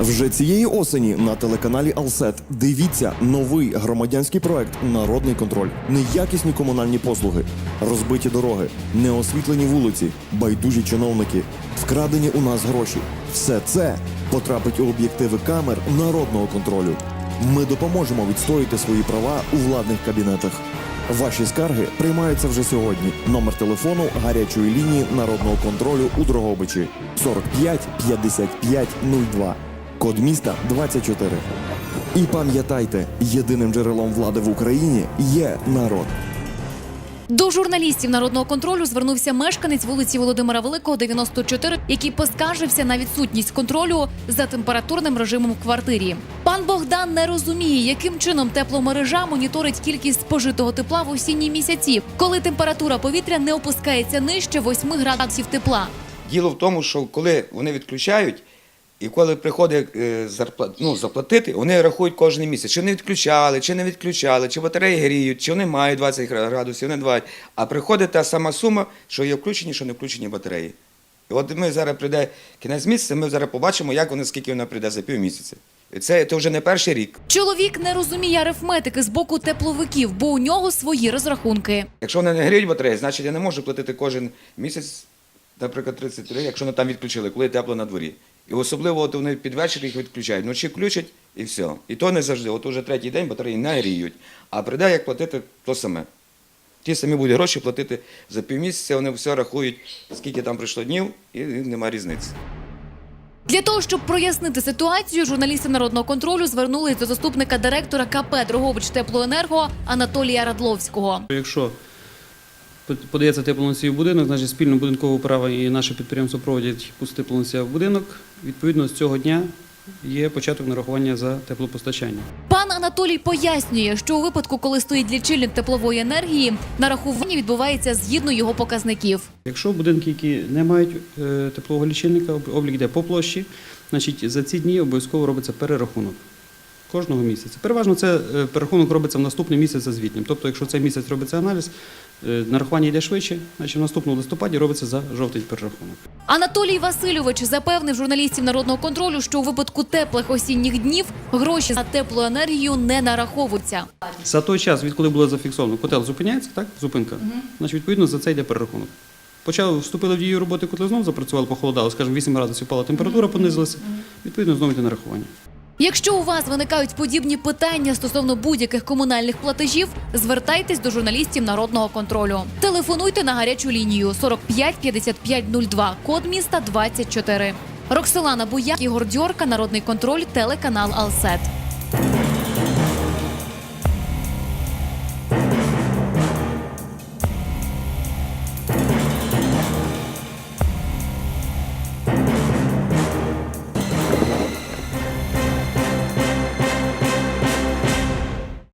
Вже цієї осені на телеканалі Алсет дивіться новий громадянський проект Народний контроль. Неякісні комунальні послуги, розбиті дороги, неосвітлені вулиці, байдужі чиновники, вкрадені у нас гроші. Все це потрапить у об'єктиви камер народного контролю. Ми допоможемо відстояти свої права у владних кабінетах. Ваші скарги приймаються вже сьогодні. Номер телефону гарячої лінії народного контролю у Дрогобичі 45 55 02. Код міста 24. І пам'ятайте, єдиним джерелом влади в Україні є народ. До журналістів народного контролю звернувся мешканець вулиці Володимира Великого, 94, який поскаржився на відсутність контролю за температурним режимом в квартирі. Пан Богдан не розуміє, яким чином тепломережа моніторить кількість спожитого тепла в осінні місяці, коли температура повітря не опускається нижче 8 градусів тепла. Діло в тому, що коли вони відключають, і коли приходить е, зарплат, ну, заплатити, вони рахують кожен місяць, чи вони відключали, чи не відключали, чи батареї гріють, чи вони мають 20 градусів, не 20. А приходить та сама сума, що є включені, що не включені батареї. І от ми зараз прийде кінець місяця, ми зараз побачимо, як вони, скільки вона прийде за півмісяця. І це, це вже не перший рік. Чоловік не розуміє арифметики з боку тепловиків, бо у нього свої розрахунки. Якщо вони не гріють батареї, значить я не можу платити кожен місяць, наприклад, 33, якщо вони там відключили, коли тепло на дворі. І особливо от вони під вечір їх відключають. Вночі включать і все. І то не завжди. От уже третій день батареї не гріють. А прийде як платити то саме. Ті самі будуть гроші платити за півмісяця, вони все рахують, скільки там пройшло днів, і немає різниці. Для того щоб прояснити ситуацію, журналісти народного контролю звернулись до заступника директора КП Дрогович Теплоенерго Анатолія Радловського. Якщо подається теплоносій в будинок, значить спільно будинкове право і наше підприємство проводять пусти теплоносія в будинок. Відповідно, з цього дня є початок нарахування за теплопостачання. Пан Анатолій пояснює, що у випадку, коли стоїть лічильник теплової енергії, нарахування відбувається згідно його показників. Якщо будинки, які не мають е, теплового лічильника, облік йде по площі, значить за ці дні обов'язково робиться перерахунок. Кожного місяця. Переважно це е, перерахунок робиться в наступний місяць за звітнім. Тобто, якщо цей місяць робиться аналіз, нарахування йде швидше, значить в наступному листопаді робиться за жовтий перерахунок. Анатолій Васильович запевнив журналістів народного контролю, що у випадку теплих осінніх днів гроші за теплу енергію не нараховуються. За той час, відколи було зафіксовано, котел зупиняється, так? Зупинка. Значить, відповідно, за це йде перерахунок. Почав вступили в дію роботи, котли знову запрацювали, похолодало, скажімо, 8 градусів впала температура, понизилася. Відповідно, знову йде нарахування. Якщо у вас виникають подібні питання стосовно будь-яких комунальних платежів, звертайтесь до журналістів народного контролю. Телефонуйте на гарячу лінію 45 55 02, код міста 24. Роксолана Буяк, Ігор Дьорка, Народний контроль, телеканал Алсет.